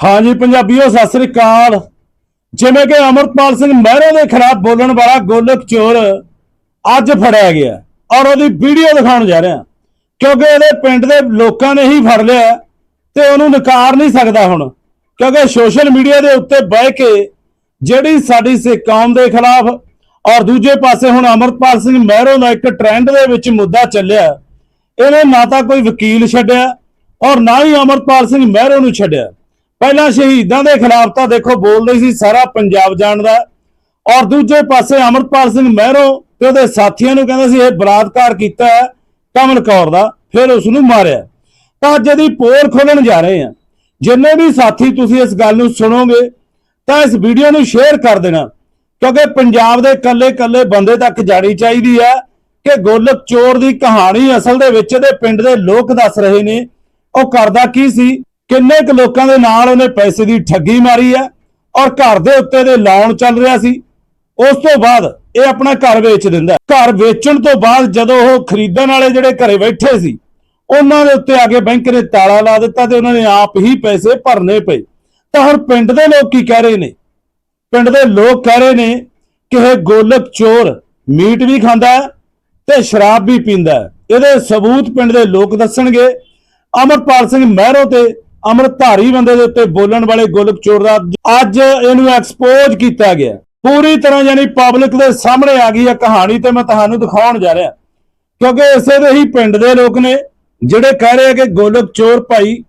ਹਾਂਜੀ, ਪੰਜਾਬੀਓ, ਸਤਿ ਸ੍ਰੀ ਅਕਾਲ। ਜਿਵੇਂ ਕਿ ਅਮਰਪਾਲ ਸਿੰਘ ਮਹਿਰੋ ਦੇ ਖਿਲਾਫ ਬੋਲਣ ਵਾਲਾ ਗੋਲਕ ਚੋਰ ਅੱਜ ਫੜਿਆ ਗਿਆ ਔਰ ਉਹਦੀ ਵੀਡੀਓ ਦਿਖਾਉਣ ਜਾ ਰਿਹਾ ਕਿਉਂਕਿ ਇਹਦੇ ਪਿੰਡ ਦੇ ਲੋਕਾਂ ਨੇ ਹੀ ਫੜ ਲਿਆ ਤੇ ਉਹਨੂੰ ਨਕਾਰ ਨਹੀਂ ਸਕਦਾ ਹੁਣ। ਕਿਉਂਕਿ ਸੋਸ਼ਲ ਮੀਡੀਆ ਦੇ ਉੱਤੇ ਬਹਿ ਕੇ ਜਿਹੜੀ ਸਾਡੀ ਸਿੱਖ ਕੌਮ ਦੇ ਖਿਲਾਫ ਔਰ ਦੂਜੇ ਪਾਸੇ ਹੁਣ ਅਮਰਪਾਲ ਸਿੰਘ ਮਹਿਰੋ ਦਾ ਇੱਕ ਟ੍ਰੈਂਡ ਦੇ ਵਿੱਚ ਮੁੱਦਾ ਚੱਲਿਆ ਇਹਨੇ ਨਾ ਤਾਂ ਕੋਈ ਵਕੀਲ ਛੱਡਿਆ ਔਰ ਨਾ ਹੀ ਅਮਰਪਾਲ ਸਿੰਘ ਮਹਿਰੋ ਨੂੰ ਛੱਡਿਆ। ਪਹਿਲਾਂ ਸ਼ਹੀਦਾਂ ਦੇ ਖਿਲਾਫ ਤਾਂ ਦੇਖੋ ਬੋਲਦੇ ਸੀ ਸਾਰਾ ਪੰਜਾਬ ਜਾਣਦਾ ਔਰ ਦੂਜੇ ਪਾਸੇ ਅਮਰਪਾਲ ਸਿੰਘ ਮਹਿਰੋ ਤੇ ਉਹਦੇ ਸਾਥੀਆਂ ਨੂੰ ਕਹਿੰਦਾ ਸੀ, ਇਹ ਬਲਾਤਕਾਰ ਕੀਤਾ ਹੈ ਕਮਲ ਕੌਰ ਦਾ, ਫਿਰ ਉਸ ਨੂੰ ਮਾਰਿਆ। ਤਾਂ ਅੱਜ ਇਹਦੀ ਪੋਲ ਖੋਲਣ ਜਾ ਰਹੇ ਆ ਜਿੰਨੇ ਵੀ ਸਾਥੀ ਤੁਸੀਂ ਇਸ ਗੱਲ ਨੂੰ ਸੁਣੋਗੇ, ਤਾਂ ਇਸ ਵੀਡੀਓ ਨੂੰ ਸ਼ੇਅਰ ਕਰ ਦੇਣਾ, ਕਿਉਂਕਿ ਪੰਜਾਬ ਦੇ ਕੱਲੇ-ਕੱਲੇ ਬੰਦੇ ਤੱਕ ਜਾਣੀ ਚਾਹੀਦੀ ਹੈ ਕਿ ਗੋਲਕ ਚੋਰ ਦੀ ਕਹਾਣੀ ਅਸਲ ਦੇ ਵਿੱਚ ਇਹਦੇ ਪਿੰਡ ਦੇ ਲੋਕ ਦੱਸ ਰਹੇ ਨੇ। ਉਹ ਕਰਦਾ ਕੀ ਸੀ? ਕਿੰਨੇ ਕੁ ਲੋਕਾਂ ਦੇ ਨਾਲ ਉਹਨੇ ਪੈਸੇ ਦੀ ਠੱਗੀ ਮਾਰੀ ਹੈ ਔਰ ਘਰ ਦੇ ਉੱਤੇ ਦੇ ਲਾਉਣ ਚੱਲ ਰਿਹਾ ਸੀ। ਉਸ ਤੋਂ ਬਾਅਦ ਇਹ ਆਪਣਾ ਘਰ ਵੇਚ ਦਿੰਦਾ ਘਰ ਵੇਚਣ ਤੋਂ ਬਾਅਦ ਜਦੋਂ ਉਹ ਖਰੀਦਣ ਵਾਲੇ ਜਿਹੜੇ ਘਰੇ ਬੈਠੇ ਸੀ, ਉਹਨਾਂ ਦੇ ਉੱਤੇ ਆ ਕੇ ਬੈਂਕ ਨੇ ਤਾਲਾ ਲਾ ਦਿੱਤਾ ਤੇ ਉਹਨਾਂ ਨੇ ਆਪ ਹੀ ਪੈਸੇ ਭਰਨੇ ਪਏ। ਤਾਂ ਹੁਣ ਪਿੰਡ ਦੇ ਲੋਕ ਕੀ ਕਹਿ ਰਹੇ ਨੇ? ਪਿੰਡ ਦੇ ਲੋਕ ਕਹਿ ਰਹੇ ਨੇ ਕਿ ਇਹ ਗੋਲਕ ਚੋਰ ਮੀਟ ਵੀ ਖਾਂਦਾ ਤੇ ਸ਼ਰਾਬ ਵੀ ਪੀਂਦਾ ਇਹਦੇ ਸਬੂਤ ਪਿੰਡ ਦੇ ਲੋਕ ਦੱਸਣਗੇ। ਅਮਰਪਾਲ ਸਿੰਘ ਮਹਿਰੋ ਤੇ ਅਮਰਧਾਰੀ ਬੰਦੇ ਦੇ ਉੱਤੇ ਬੋਲਣ ਵਾਲੇ ਗੋਲਕ ਚੋਰ ਦਾ ਅੱਜ ਇਹਨੂੰ ਐਕਸਪੋਜ਼ ਕੀਤਾ ਗਿਆ। ਪੂਰੀ ਤਰ੍ਹਾਂ ਯਾਨੀ ਪਬਲਿਕ ਦੇ ਸਾਹਮਣੇ ਆ ਗਈ ਹੈ ਕਹਾਣੀ ਤੇ ਮੈਂ ਤੁਹਾਨੂੰ ਦਿਖਾਉਣ ਜਾ ਰਿਹਾ। ਕਿਉਂਕਿ ਇਸੇ ਦੇ ਹੀ ਪਿੰਡ ਦੇ ਲੋਕ ਨੇ ਜਿਹੜੇ ਕਹਿ ਰਹੇ ਆ ਕਿ ਗੋਲਕ ਚੋਰ ਭਾਈ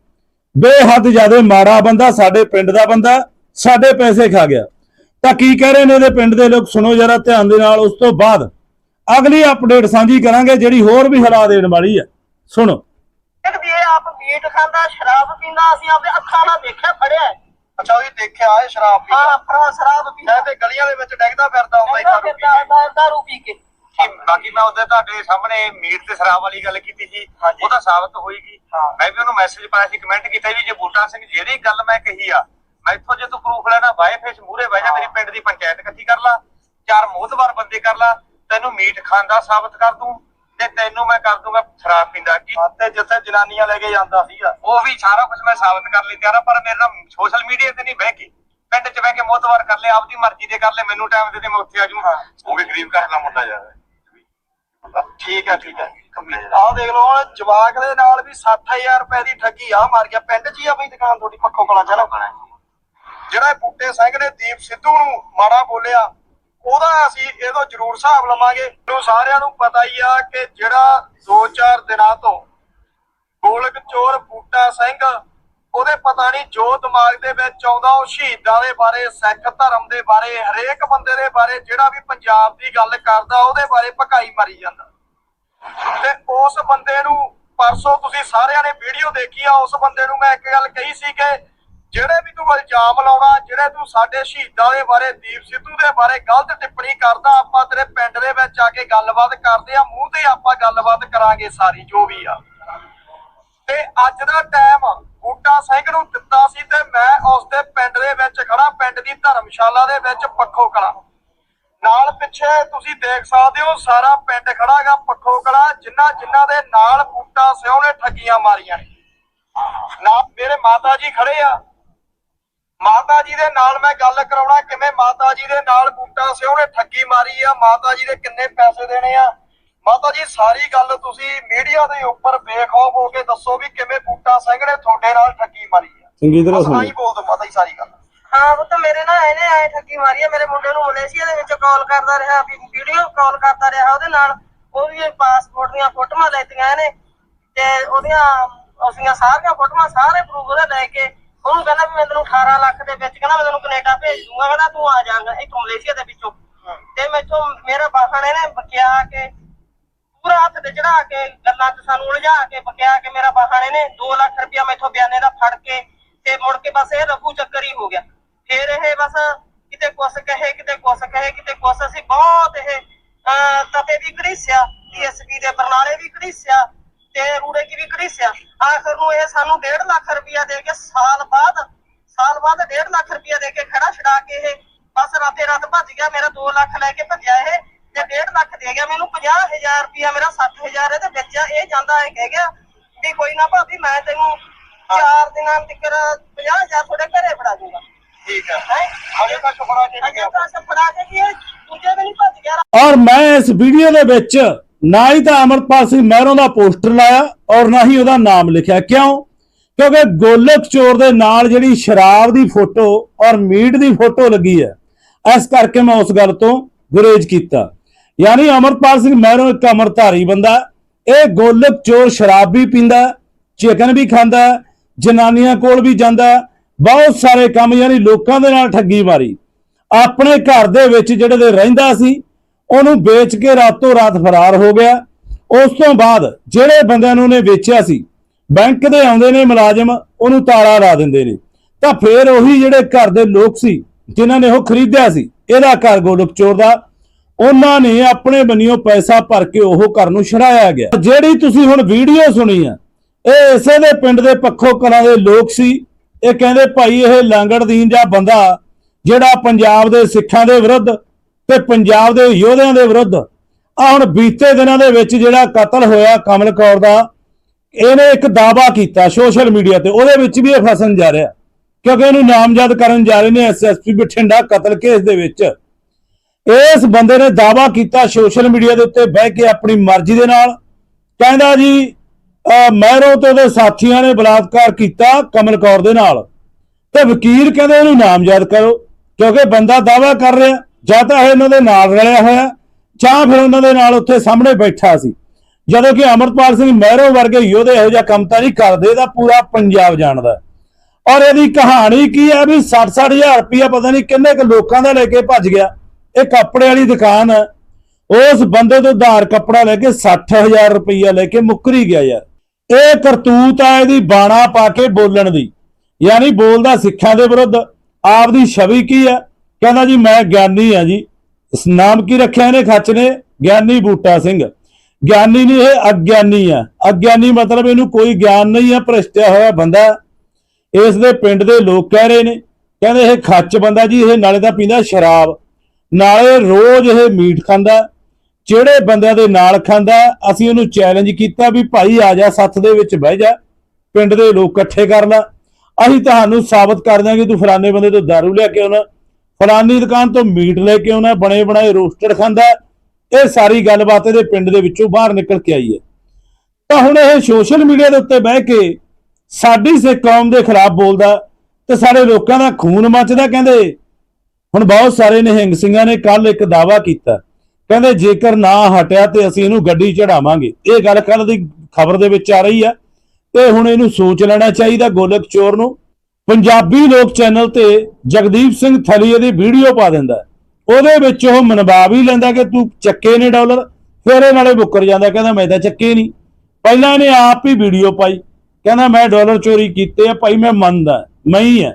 ਬੇਹੱਦ ਜ਼ਿਆਦਾ ਮਾੜਾ ਬੰਦਾ, ਸਾਡੇ ਪਿੰਡ ਦਾ ਬੰਦਾ, ਸਾਡੇ ਪੈਸੇ ਖਾ ਗਿਆ। ਤਾਂ ਕੀ ਕਹਿ ਰਹੇ ਨੇ ਇਹਦੇ ਪਿੰਡ ਦੇ ਲੋਕ? ਸੁਣੋ ਜਰਾ ਧਿਆਨ ਦੇ ਨਾਲ, ਉਸ ਤੋਂ ਬਾਅਦ ਅਗਲੀ ਅਪਡੇਟ ਸਾਂਝੀ ਕਰਾਂਗੇ ਜਿਹੜੀ ਹੋਰ ਵੀ ਹਿਲਾ ਦੇਣ ਵਾਲੀ ਹੈ। ਸੁਣੋ। ਮੀਟ ਖਾਂਦਾ ਸ਼ਰਾਬ ਪੀਂਦਾ ਅਸੀਂ ਆਪਦੇ ਅੱਖਾਂ ਨਾਲ ਦੇਖਿਆ ਫੜਿਆ। ਅੱਛਾ ਉਹ ਦੇਖਿਆ ਇਹ ਸ਼ਰਾਬ ਪੀ ਹਾਂ ਫਰਾ ਸ਼ਰਾਬ ਪੀਂਦਾ। ਤੇ ਗਲੀਆਂ ਦੇ ਵਿੱਚ ਡੈਗਦਾ ਫਿਰਦਾ ਹੁੰਦਾ ਕਹਿੰਦਾ ਇੱਥੇ ਫਿਰਦਾ ਦਾ- ਦਾਰੂ ਪੀ ਕੇ। ਬਾਕੀ ਮੈਂ ਉਹਦੇ ਤੁਹਾਡੇ ਸਾਹਮਣੇ ਮੀਟ ਤੇ ਸ਼ਰਾਬ ਵਾਲੀ ਗੱਲ ਕੀਤੀ ਸੀ। ਉਹ ਤਾਂ ਸਾਬਤ ਹੋਏਗੀ ਹਾਂ। ਮੈਂ ਵੀ ਉਹਨੂੰ ਮੈਸੇਜ ਪਾਇਆ ਸੀ ਕਮੈਂਟ ਕੀਤਾ ਵੀ ਜੇ ਬੂਟਾ ਸਿੰਘ ਜਿਹੜੀ ਗੱਲ ਮੈਂ ਕਹੀ ਆ ਮੈਂ ਇੱਥੋਂ ਜੇ ਤੂੰ ਪ੍ਰੂਫ ਲੈਣਾ ਬਾਏ ਫੇਸ ਮੂਰੇ ਬਹਿ ਜਾ ਮੇਰੀ ਪਿੰਡ ਦੀ ਪੰਚਾਇਤ ਇਕੱਠੀ ਕਰ ਲਾ ਚਾਰ ਮੋਹਤਵਾਰ ਬੰਦੇ ਕਰ ਲਾ ਤੈਨੂੰ ਮੀਟ ਖਾਂਦਾ ਸਾਬਤ ਕਰ ਦੂੰ। ਤੇ ਤੈਨੂੰ ਮੈਂ ਕਰ ਦੂੰਗਾ ਸ਼ਰਾਬ ਪੀਂਦਾ। ਕੀ ਤੇ ਜਿੱਥੇ ਜਨਾਨੀਆਂ ਲੈ ਕੇ ਜਾਂਦਾ ਸੀਗਾ। ਉਹ ਵੀ ਸਾਰਾ ਕੁਝ ਮੈਂ ਸਾਬਤ ਕਰ ਲਈ ਤਿਆਰਾ ਪਰ ਮੇਰੇ ਨਾਲ ਸੋਸ਼ਲ ਮੀਡੀਆ ਤੇ ਨਹੀਂ ਬਹਿ ਕੇ। ਪਿੰਡ 'ਚ ਬਹਿ ਕੇ ਮੋਹਤਵਾਰ ਕਰ ਲੈ ਆਪਦੀ ਮਰਜ਼ੀ ਦੇ ਕਰ ਲੈ ਮੈਨੂੰ ਟਾਈਮ ਦੇ ਦੇ ਮੈਂ ਉੱਥੇ ਆ ਜਾਊਂਗਾ। ਉਹ ਵੀ ਗਰੀਬ ਘਰ ਦਾ ਮੁੰਡਾ ਯਾਰ। ਠੀਕ ਹੈ ਠੀਕ ਹੈ। ਆਹ ਦੇਖ ਲਓ ਹੁਣ ਜਵਾਕ ਦੇ ਨਾਲ ਵੀ 60000 ਰੁਪਏ ਦੀ ਠੱਗੀ ਆ ਮਾਰ ਗਿਆ। ਪਿੰਡ 'ਚ ਹੀ ਆ ਬਈ ਦੁਕਾਨ ਤੁਹਾਡੀ ਪੱਖੋ ਕਲਾ ਚ ਨਾ ਜਿਹੜਾ ਇਹ ਬੁੱਟੇ ਸਿੰਘ ਨੇ ਦੀਪ ਸਿੱਧੂ ਨੂੰ ਮਾੜਾ ਬੋਲਿਆ ਉਹਦਾ ਅਸੀਂ ਇਹਦੋਂ ਜ਼ਰੂਰ ਹਿਸਾਬ ਲਵਾਂਗੇ। ਨੂੰ ਸਾਰਿਆਂ ਨੂੰ ਪਤਾ ਹੀ ਆ ਕਿ ਜਿਹੜਾ 2-4 ਦਿਨਾਂ ਤੋਂ ਗੋਲਕ ਚੋਰ ਬੂਟਾ ਸਿੰਘ, ਉਹਦੇ ਪਤਾ ਨਹੀਂ ਜੋ ਦਿਮਾਗ ਦੇ ਵਿੱਚ ਆਉਂਦਾ, ਉਹ ਸ਼ਹੀਦਾਂ ਦੇ ਬਾਰੇ, ਸਿੱਖ ਧਰਮ ਦੇ ਬਾਰੇ, ਹਰੇਕ ਬੰਦੇ ਦੇ ਬਾਰੇ, ਜਿਹੜਾ ਵੀ ਪੰਜਾਬ ਦੀ ਗੱਲ ਕਰਦਾ, ਉਹਦੇ ਬਾਰੇ ਭਕਾਈ ਮਾਰੀ ਜਾਂਦਾ। ਤੇ ਉਸ ਬੰਦੇ ਨੂੰ ਪਰਸੋਂ ਤੁਸੀਂ ਸਾਰਿਆਂ ਨੇ ਵੀਡੀਓ ਦੇਖੀ ਆ, ਉਸ ਬੰਦੇ ਨੂੰ ਮੈਂ ਇੱਕ ਗੱਲ ਕਹੀ ਸੀ ਕਿ ਜਿਹੜੇ ਵੀ ਤੂੰ ਇਲਜ਼ਾਮ ਲਾਉਣਾ, ਜਿਹੜੇ ਤੂੰ ਸਾਡੇ ਸ਼ਹੀਦਾਂ ਦੇ ਬਾਰੇ, ਦੀਪ ਸਿੱਧੂ ਦੇ ਬਾਰੇ ਗਲਤ ਟਿੱਪਣੀ ਕਰਦਾ, ਆਪਾਂ ਤੇਰੇ ਪਿੰਡ ਦੇ ਵਿੱਚ ਆ ਕੇ ਗੱਲਬਾਤ ਕਰਦੇ ਆ, ਮੂੰਹ ਤੇ ਆਪਾਂ ਗੱਲਬਾਤ ਕਰਾਂਗੇ ਸਾਰੀ, ਜੋ ਵੀ ਆ। ਤੇ ਅੱਜ ਦਾ ਟਾਈਮ ਬੂਟਾ ਸਿੰਘ ਨੂੰ ਦਿੱਤਾ ਸੀ ਤੇ ਮੈਂ ਉਸ ਦੇ ਪਿੰਡ ਦੇ ਵਿੱਚ ਖੜਾ ਪਿੰਡ ਦੀ ਧਰਮਸ਼ਾਲਾ ਦੇ ਵਿੱਚ ਪੱਖੋ ਕਲਾ। ਨਾਲ ਪਿੱਛੇ ਤੁਸੀਂ ਦੇਖ ਸਕਦੇ ਹੋ, ਸਾਰਾ ਪਿੰਡ ਖੜਾਗਾ ਪੱਖੋ ਕਲਾ ਜਿਨ੍ਹਾਂ ਜਿਨ੍ਹਾਂ ਦੇ ਨਾਲ ਬੂਟਾ ਸਿੰਘ ਨੇ ਠੱਗੀਆਂ ਮਾਰੀਆਂ ਨੇ। ਨਾਲ ਮੇਰੇ ਮਾਤਾ ਜੀ ਖੜੇ ਆ। ਮਾਤਾ ਜੀ ਦੇ ਨਾਲ ਮੈਂ ਗੱਲ ਕਰਾਉਣਾ ਕਿਵੇਂ ਮਾਤਾ ਜੀ ਦੇ ਨਾਲ ਬੂਟਾ ਸਿਉ ਨੇ ਠੱਗੀ ਮਾਰੀ ਆ ਮਾਤਾ ਜੀ ਦੇ ਕਿੰਨੇ ਪੈਸੇ ਦੇਣੇ ਆ? ਮਾਤਾ ਜੀ ਸਾਰੀ ਗੱਲ ਤੁਸੀਂ ਮੀਡੀਆ ਦੇ ਉੱਪਰ ਬੇਖੌਫ ਹੋ ਕੇ ਦੱਸੋ ਵੀ ਕਿਵੇਂ ਬੂਟਾ ਸਿੰਘ ਨੇ ਤੁਹਾਡੇ ਨਾਲ ਠੱਗੀ ਮਾਰੀ ਆ। ਆਹੀ ਸੁਣੋ। ਬੋਲ ਦੋ ਮਾਤਾ ਜੀ ਸਾਰੀ ਗੱਲ। ਹਾਂ ਉਹ ਤਾਂ ਮੇਰੇ ਨਾਲ ਇਹਨੇ ਆਏ ਠੱਗੀ ਮਾਰੀ ਆ ਮੇਰੇ ਮੁੰਡੇ ਨੂੰ ਮਲੇਸ਼ੀਆ ਦੇ ਵਿੱਚ ਕਾਲ ਕਰਦਾ ਰਿਹਾ ਵੀ ਵੀਡੀਓ ਕਾਲ ਕਰਦਾ ਰਿਹਾ ਉਹਦੇ ਨਾਲ। ਉਹਦੀਆਂ ਪਾਸਪੋਰਟ ਦੀਆਂ ਫੋਟੋਆਂ ਲੈਤੀਆਂ ਇਹਨੇ ਤੇ ਉਹਦੀਆਂ ਉਸਦੀਆਂ ਸਾਰੀਆਂ ਫੋਟੋਆਂ ਸਾਰੇ ਪ੍ਰੂਫ ਉਹਦੇ ਲੈ ਕੇ ਉਹਨੂੰ ਕਹਿੰਦਾ ਵੀ ਮੈਂ ਤੈਨੂੰ 18 ਲੱਖ ਦੇ ਵਿੱਚ ਕਹਿੰਦਾ ਮੈਂ ਤੈਨੂੰ ਕੈਨੇਡਾ ਭੇਜ ਦੂੰਗਾ ਕਹਿੰਦਾ ਤੂੰ ਆ ਜਾਗਾ ਇੱਥੋਂ ਮਲੇਸ਼ੀਆ ਦੇ ਵਿੱਚੋਂ। ਤੇ ਮੈਥੋਂ ਮੇਰਾ ਬਾਹਣ ਇਹਨੇ ਬਕਿਆ ਕੇ ਪੂਰਾ ਹੱਥ ਤੇ ਚੜਾ ਕੇ ਗੱਲਾਂ 'ਚ ਸਾਨੂੰ ਉਲਝਾ ਕੇ ਬਕਿਆ ਕੇ ਮੇਰਾ ਬਾਹਣੇ ਨੇ 2 ਲੱਖ ਰੁਪਇਆ ਮੈਥੋਂ ਬਿਆਨੇ ਦਾ ਫੜ ਕੇ ਤੇ ਮੁੜ ਕੇ ਬਸ ਇਹ ਰਫੂ ਚੱਕਰ ਹੀ ਹੋ ਗਿਆ। ਫਿਰ ਇਹ ਬਸ ਕਿਤੇ ਕੁਛ ਕਹੇ ਕਿਤੇ ਕੁਛ ਕਹੇ ਕਿਤੇ ਕੁਛ ਅਸੀਂ ਬਹੁਤ ਇਹ ਤਪੇ ਵੀ ਘੜੀਸਿਆ ਡੀਐਸਪੀ ਦੇ ਬਰਨਾਲੇ ਵੀ ਘੜੀਸਿਆ ਤੇ ਰੂੜੇ ਕੀ ਵੀ ਘੜੀਸਿਆ ਆਖਰ ਨੂੰ ਇਹ ਸਾਨੂੰ 1.5 ਲੱਖ ਰੁਪਇਆ ਦੇ ਕੇ ਸਾਲ ਬਾਅਦ ਸਾਲ ਬਾਅਦ 1.5 ਲੱਖ ਰੁਪਇਆ ਦੇ ਕੇ ਖੜਾ ਛਡਾ ਕੇ ਇਹ ਬਸ ਰਾਤੇ ਰਾਤ ਭੱਜ ਗਿਆ ਮੇਰਾ 2 ਲੱਖ ਲੈ ਕੇ ਭੱਜਿਆ ਇਹ ਤੇ 1.5 ਲੱਖ ਦੇ ਗਿਆ। ਮੈਨੂੰ 50000 ਰੁਪਇਆ ਮੇਰਾ 60000 ਇਹਦੇ ਵਿੱਚ। ਇਹ ਜਾਂਦਾ ਇਹ ਕਹਿ ਗਿਆ ਵੀ ਕੋਈ ਨਾ ਭਾਬੀ ਮੈਂ ਤੈਨੂੰ ਚਾਰ ਦਿਨਾਂ ਤੱਕ 50000 ਤੁਹਾਡੇ ਘਰੇ ਅਜੇ ਤੱਕ ਫੜਾ ਕੇ ਨਹੀਂ ਅਜੇ ਗਿਆ। ਤਾਂ ਫੜਾ ਕੇ ਕੀ ਦੂਜੇ ਦਿਨ ਹੀ ਭੱਜ ਗਿਆ। ਔਰ ਮੈਂ ਇਸ ਵੀਡੀਓ ਦੇ ਵਿੱਚ ਨਾ ਹੀ ਤਾਂ ਅਮਰਪਾਲ ਸਿੰਘ ਮਹਿਰੋਂ ਦਾ ਪੋਸਟਰ ਲਾਇਆ ਔਰ ਨਾ ਹੀ ਉਹਦਾ ਨਾਮ ਲਿਖਿਆ। ਕਿਉਂ? ਕਿਉਂਕਿ ਗੋਲਕ ਚੋਰ ਦੇ ਨਾਲ ਜਿਹੜੀ ਸ਼ਰਾਬ ਦੀ ਫੋਟੋ ਔਰ ਮੀਟ ਦੀ ਫੋਟੋ ਲੱਗੀ ਹੈ, ਇਸ ਕਰਕੇ ਮੈਂ ਉਸ ਗੱਲ ਤੋਂ ਗੁਰੇਜ਼ ਕੀਤਾ। ਯਾਨੀ ਅਮਰਪਾਲ ਸਿੰਘ ਮਹਿਰੋਂ ਇੱਕ ਅਮਰਧਾਰੀ ਬੰਦਾ ਇਹ ਗੋਲਕ ਚੋਰ ਸ਼ਰਾਬ ਵੀ ਪੀਂਦਾ ਚਿਕਨ ਵੀ ਖਾਂਦਾ ਜਨਾਨੀਆਂ ਕੋਲ ਵੀ ਜਾਂਦਾ ਬਹੁਤ ਸਾਰੇ ਕੰਮ ਯਾਨੀ ਲੋਕਾਂ ਦੇ ਨਾਲ ਠੱਗੀ ਮਾਰੀ। ਆਪਣੇ ਘਰ ਦੇ ਵਿੱਚ ਜਿਹੜੇ ਦੇ ਰਹਿੰਦਾ ਸੀ ਉਹਨੂੰ ਵੇਚ ਕੇ ਰਾਤੋਂ ਰਾਤ ਫਰਾਰ ਹੋ ਗਿਆ। ਉਸ ਤੋਂ ਬਾਅਦ ਜਿਹੜੇ ਬੰਦਿਆਂ ਨੂੰ ਉਹਨੇ ਵੇਚਿਆ ਸੀ, ਬੈਂਕ ਦੇ ਆਉਂਦੇ ਨੇ ਮੁਲਾਜ਼ਮ, ਉਹਨੂੰ ਤਾਲਾ ਲਾ ਦਿੰਦੇ ਨੇ। ਤਾਂ ਫੇਰ ਉਹੀ ਜਿਹੜੇ ਘਰ ਦੇ ਲੋਕ ਸੀ, ਜਿਨ੍ਹਾਂ ਨੇ ਉਹ ਖਰੀਦਿਆ ਸੀ, ਇਹਦਾ ਘਰ ਗੋਲਕ ਚੋਰ ਦਾ, ਉਹਨਾਂ ਨੇ ਆਪਣੇ ਬੰਨਿਓ ਪੈਸਾ ਭਰ ਕੇ ਉਹ ਘਰ ਨੂੰ ਛੜਾਇਆ ਗਿਆ। ਜਿਹੜੀ ਤੁਸੀਂ ਹੁਣ ਵੀਡੀਓ ਸੁਣੀ ਆ, ਇਹ ਇਸੇ ਦੇ ਪਿੰਡ ਦੇ ਪੱਖੋ ਕਲਾਂ ਦੇ ਲੋਕ ਸੀ। ਇਹ ਕਹਿੰਦੇ ਭਾਈ ਇਹ ਲਾਂਗੜਦੀਨ ਜਾਂ ਬੰਦਾ, ਜਿਹੜਾ ਪੰਜਾਬ ਦੇ ਸਿੱਖਾਂ ਦੇ ਵਿਰੁੱਧ ਤੇ ਪੰਜਾਬ ਦੇ ਯੋਧਿਆਂ ਦੇ ਵਿਰੁੱਧ ਆ ਹੁਣ ਬੀਤੇ ਦਿਨਾਂ ਦੇ ਵਿੱਚ ਜਿਹੜਾ ਕਤਲ ਹੋਇਆ ਕਮਲ ਕੌਰ ਦਾ, ਇਹਨੇ ਇੱਕ ਦਾਵਾ ਕੀਤਾ ਸੋਸ਼ਲ ਮੀਡੀਆ ਤੇ, ਉਹਦੇ ਵਿੱਚ ਵੀ ਇਹ ਫਸਣ ਜਾ ਰਿਹਾ। ਕਿਉਂਕਿ ਇਹਨੂੰ ਨਾਮਜ਼ਦ ਕਰਨ ਜਾ ਰਹੇ ਨੇ ਐਸਐਸਪੀ ਬਠਿੰਡਾ ਕਤਲ ਕੇਸ ਦੇ ਵਿੱਚ। ਇਸ ਬੰਦੇ ਨੇ ਦਾਵਾ ਕੀਤਾ ਸੋਸ਼ਲ ਮੀਡੀਆ ਦੇ ਉੱਤੇ ਬਹਿ ਕੇ ਆਪਣੀ ਮਰਜ਼ੀ ਦੇ ਨਾਲ। ਕਹਿੰਦਾ ਜੀ ਮਹਿਰੋ ਤੇ ਉਹਦੇ ਸਾਥੀਆਂ ਨੇ ਬਲਾਤਕਾਰ ਕੀਤਾ ਕਮਲ ਕੌਰ ਦੇ ਨਾਲ। ਤੇ ਵਕੀਲ ਕਹਿੰਦੇ ਇਹਨੂੰ ਨਾਮਜ਼ਦ ਕਰੋ, ਕਿਉਂਕਿ ਬੰਦਾ ਦਾਵਾ ਕਰ ਰਿਹਾ। ਜਾਂ ਤਾਂ ਇਹ ਇਹਨਾਂ ਦੇ ਨਾਲ ਰਲਿਆ ਹੋਇਆ, ਜਾਂ ਫਿਰ ਉਹਨਾਂ ਦੇ ਨਾਲ ਉੱਥੇ ਸਾਹਮਣੇ ਬੈਠਾ ਸੀ। ਜਦੋਂ ਕਿ ਅਮਰਪਾਲ ਸਿੰਘ ਮਹਿਰੋ ਵਰਗੇ ਯੋਧੇ ਇਹੋ ਜਿਹਾ ਕੰਮ ਤਾਂ ਨਹੀਂ ਕਰਦੇ ਇਹਦਾ ਪੂਰਾ ਪੰਜਾਬ ਜਾਣਦਾ ਔਰ ਇਹਦੀ ਕਹਾਣੀ ਕੀ ਹੈ ਵੀ 60-60 ਹਜ਼ਾਰ ਰੁਪਇਆ ਪਤਾ ਨਹੀਂ ਕਿੰਨੇ ਕੁ ਲੋਕਾਂ ਦਾ ਲੈ ਕੇ ਭੱਜ ਗਿਆ। ਇਹ ਕੱਪੜੇ ਵਾਲੀ ਦੁਕਾਨ ਹੈ। ਉਸ ਬੰਦੇ ਤੋਂ ਉਧਾਰ ਕੱਪੜਾ ਲੈ ਕੇ 60000 ਰੁਪਇਆ ਲੈ ਕੇ ਮੁੱਕਰੀ ਗਿਆ ਯਾਰ। ਇਹ ਕਰਤੂਤ ਆ ਇਹਦੀ ਬਾਣਾ ਪਾ ਕੇ ਬੋਲਣ ਦੀ। ਯਾਨੀ ਬੋਲਦਾ ਸਿੱਖਾਂ ਦੇ ਵਿਰੁੱਧ। ਆਪ ਦੀ ਛਵੀ ਕੀ ਹੈ? ਕਹਿੰਦਾ ਜੀ, ਮੈਂ ਗਿਆਨੀ ਆ ਜੀ। ਨਾਮ ਕੀ ਰੱਖਿਆ ਇਹਨੇ ਖੱਚ ਨੇ? ਗਿਆਨੀ ਬੂਟਾ ਸਿੰਘ। ਗਿਆਨੀ ਨਹੀਂ, ਇਹ ਅਗਿਆਨੀ ਆ। ਅਗਿਆਨੀ ਮਤਲਬ ਇਹਨੂੰ ਕੋਈ ਗਿਆਨ ਨਹੀਂ ਆ, ਭ੍ਰਿਸ਼ਟਿਆ ਹੋਇਆ ਬੰਦਾ। ਹੈ। ਇਸ ਦੇ ਪਿੰਡ ਦੇ ਲੋਕ ਕਹਿ ਰਹੇ ਨੇ, ਕਹਿੰਦੇ ਇਹ ਖੱਚ ਬੰਦਾ ਜੀ, ਇਹ ਨਾਲੇ ਤਾਂ ਪੀਂਦਾ ਸ਼ਰਾਬ। ਨਾਲੇ ਰੋਜ਼ ਇਹ ਮੀਟ ਖਾਂਦਾ। ਜਿਹੜੇ ਬੰਦਿਆਂ ਦੇ ਨਾਲ ਖਾਂਦਾ, ਅਸੀਂ ਉਹਨੂੰ ਚੈਲੰਜ ਕੀਤਾ ਵੀ ਭਾਈ ਆ ਜਾ, ਸੱਥ ਦੇ ਵਿੱਚ ਬਹਿ ਜਾ, ਪਿੰਡ ਦੇ ਲੋਕ ਇਕੱਠੇ ਕਰ ਲਾ। ਅਸੀਂ ਤੁਹਾਨੂੰ ਸਾਬਤ ਕਰ ਦਿਆਂਗੇ, ਤੂੰ ਫਲਾਣੇ ਬੰਦੇ ਤੋਂ ਦਾਰੂ ਲੈ ਕੇ ਆਉਣਾ। ਫਲਾਨੀ ਦੁਕਾਨ ਤੋਂ ਮੀਟ ਲੈ ਕੇ ਆਉਣਾ, ਬਣੇ ਬਣਾਏ ਰੋਸਟਡ ਖਾਂਦਾ ਇਹ ਸਾਰੀ ਗੱਲਬਾਤ ਇਹਦੇ ਪਿੰਡ ਦੇ ਵਿੱਚੋਂ ਬਾਹਰ ਨਿਕਲ ਕੇ ਆਈ ਹੈ। ਤਾਂ ਹੁਣ ਇਹ ਸੋਸ਼ਲ ਮੀਡੀਆ ਦੇ ਉੱਤੇ ਬਹਿ ਕੇ ਸਾਡੀ ਸਿੱਖ ਕੌਮ ਦੇ ਖਿਲਾਫ ਬੋਲਦਾ ਤੇ ਸਾਡੇ ਲੋਕਾਂ ਦਾ ਖੂਨ ਮੱਚਦਾ ਕਹਿੰਦੇ, ਹੁਣ ਬਹੁਤ ਸਾਰੇ ਨਿਹੰਗ ਸਿੰਘਾਂ ਨੇ ਕੱਲ ਇੱਕ ਦਾਵਾ ਕੀਤਾ ਕਹਿੰਦੇ, ਜੇਕਰ ਨਾ ਹਟਿਆ ਤੇ ਅਸੀਂ ਇਹਨੂੰ ਗੱਡੀ ਚੜਾਵਾਂਗੇ। ਇਹ ਗੱਲ ਕੱਲ ਦੀ ਖਬਰ ਦੇ ਵਿੱਚ ਆ ਰਹੀ ਆ ਤੇ ਹੁਣ ਇਹਨੂੰ ਸੋਚ ਲੈਣਾ ਚਾਹੀਦਾ ਗੋਲਕ ਚੋਰ ਨੂੰ। ਪੰਜਾਬੀ ਲੋਕ ਚੈਨਲ ਤੇ ਜਗਦੀਪ ਸਿੰਘ ਥਲੀਏ ਦੀ ਵੀਡੀਓ ਪਾ ਦਿੰਦਾ ਉਹਦੇ ਵਿੱਚ ਉਹ ਮਨਵਾ ਵੀ ਲੈਂਦਾ ਕਿ ਤੂੰ ਚੱਕੇ ਨੇ ਡਾਲਰ, ਫਿਰ ਇਹ ਨਾਲੇ ਬੁੱਕਰ ਜਾਂਦਾ, ਕਹਿੰਦਾ ਮੈਂ ਤਾਂ ਚੱਕੇ ਨਹੀਂ। ਪਹਿਲਾਂ ਇਹਨੇ ਆਪ ਹੀ ਵੀਡੀਓ ਪਾਈ, ਕਹਿੰਦਾ ਮੈਂ ਡਾਲਰ ਚੋਰੀ ਕੀਤੇ ਆ, ਭਾਈ ਮੈਂ ਮੰਨਦਾ, ਮੈਂ ਹੀ ਆ।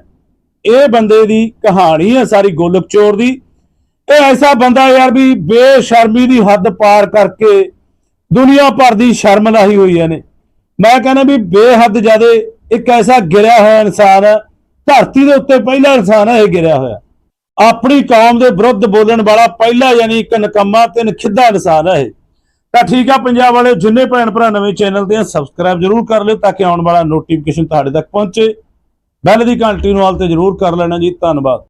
ਇਹ ਬੰਦੇ ਦੀ ਕਹਾਣੀ ਹੈ ਸਾਰੀ ਗੋਲਕ ਚੋਰ ਦੀ। ਇਹ ਐਸਾ ਬੰਦਾ ਯਾਰ ਵੀ ਬੇਸ਼ਰਮੀ ਦੀ ਹੱਦ ਪਾਰ ਕਰਕੇ ਦੁਨੀਆ ਭਰ ਦੀ ਸ਼ਰਮ ਲਾਹੀ ਹੋਈ ਇਹਨੇ। ਮੈਂ ਕਹਿੰਦਾ ਵੀ ਬੇਹੱਦ ਜਿਆਦੇ ਇੱਕ ਐਸਾ ਗਿਰਿਆ ਹੋਇਆ ਇਨਸਾਨ? ਹੈ ਧਰਤੀ ਦੇ ਉੱਤੇ ਪਹਿਲਾ ਇਨਸਾਨ ਹੈ ਇਹ ਗਿਰਿਆ ਹੋਇਆ। ਆਪਣੀ ਕੌਮ ਦੇ ਵਿਰੁੱਧ ਬੋਲਣ ਵਾਲਾ ਪਹਿਲਾ ਯਾਨੀ ਇੱਕ ਨਕਮਾ ਤੇ ਨਖਿੱਧਾ ਇਨਸਾਨ ਹੈ ਇਹ। ਤਾਂ ਠੀਕ ਆ, ਪੰਜਾਬ ਵਾਲੇ ਜਿੰਨੇ ਭੈਣ ਭਰਾ ਨਵੇਂ ਚੈਨਲ ਤੇ ਸਬਸਕ੍ਰਾਈਬ ਜਰੂਰ ਕਰ ਲਿਓ ਤਾਂ ਕਿ ਆਉਣ ਵਾਲਾ ਨੋਟੀਫਿਕੇਸ਼ਨ ਤੁਹਾਡੇ ਤੱਕ ਪਹੁੰਚੇ। ਬੈਲ ਦੀ ਘੰਟੀ ਨੂੰ ਆਲ ਤੇ ਜਰੂਰ ਕਰ ਲੈਣਾ ਜੀ। ਧੰਨਵਾਦ।